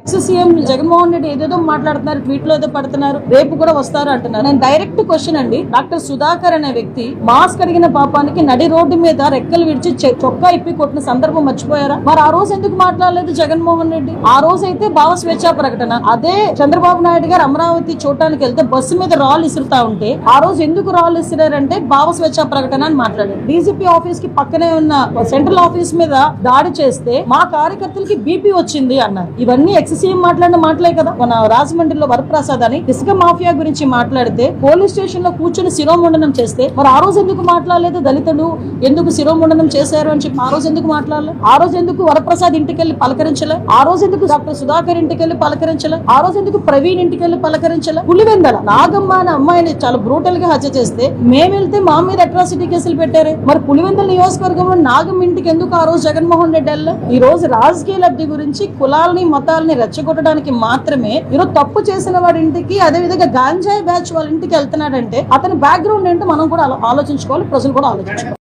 Ex CM Jaganmohan Reddy ఏదేదో మాట్లాడుతున్నారు ట్వీట్లో ఏదో పడుతున్నారు రేపు కూడా వస్తారు అంటున్నారు. నేను డైరెక్ట్ క్వశ్చన్ అండి డాక్టర్ సుధాకర్ అనే వ్యక్తి మాస్క్ అడిగిన పాపానికి నడి రోడ్డు మీద రెక్కలు విడిచి చొక్కా ఇప్పి కొట్టిన సందర్భం మర్చిపోయారా? మరి ఆ రోజు ఎందుకు మాట్లాడలేదు జగన్మోహన్ రెడ్డి? ఆ రోజు అయితే భావ స్వేచ్ఛా ప్రకటన. అదే చంద్రబాబు నాయుడు గారు అమరావతి చూడటానికి వెళ్తే బస్సు మీద రాళ్ళు ఇసురుతా ఉంటే ఆ రోజు ఎందుకు రాళ్ళు ఇసిరారంటే భావ స్వేచ్ఛా ప్రకటన అని మాట్లాడారు. డీజీపీ ఆఫీస్కి పక్కనే ఉన్న సెంట్రల్ ఆఫీస్ మీద దాడి చేస్తే మా కార్యకర్తలకి బీపీ వచ్చింది అన్నారు. ఇవన్నీ ఎక్ససీఎం మాట్లాడిన మాటలే కదా. మన రాజమండ్రిలో వరప్రసాద్ అని ఇసుక మాఫియా గురించి మాట్లాడితే పోలీస్ స్టేషన్లో కూర్చొని శిరోముండనం చేస్తే మరి ఆ రోజు ఎందుకు మాట్లాడలేదు దళితులు? ఎందుకు శిరోముండనం చేశారు అని చెప్పి ఆ రోజు ఎందుకు మాట్లాడలేదు ఆ రోజు ఎందుకు వరప్రసాద్ ఇంటికి వెళ్ళి పలకరించలే? ఆ రోజు ఎందుకు డాక్టర్ సుధాకర్ ఇంటికి వెళ్ళి పలకరించలే? ఆ రోజు ఎందుకు ప్రవీణ్ ఇంటికి వెళ్ళి పలకరించలే? పులివెందల నాగమ్మ అనే అమ్మాయిని చాలా బ్రూటల్గా హత్య చేస్తే మేము వెళ్తే మా మీద అట్రాసిటీ కేసులు పెట్టారు. మరి పులివెందల నియోజకవర్గంలో నాగమ్మ ఇంటికి ఎందుకు ఆ రోజు జగన్మోహన్ రెడ్డి వెళ్ళ ఈ రోజు రాజకీయ లబ్ధి గురించి కులాలని మతాలని రెచ్చగొట్టడానికి మాత్రమే ఈరోజు తప్పు చేసిన వాడి ఇంటికి అదే విధంగా గాంజాయి బ్యాచ్ వాళ్ళ ఇంటికి వెళ్తున్నాడంటే అతని బ్యాక్గ్రౌండ్ ఏంటో మనం కూడా ఆలోచించుకోవాలి ప్రజలు కూడా ఆలోచించుకోవాలి.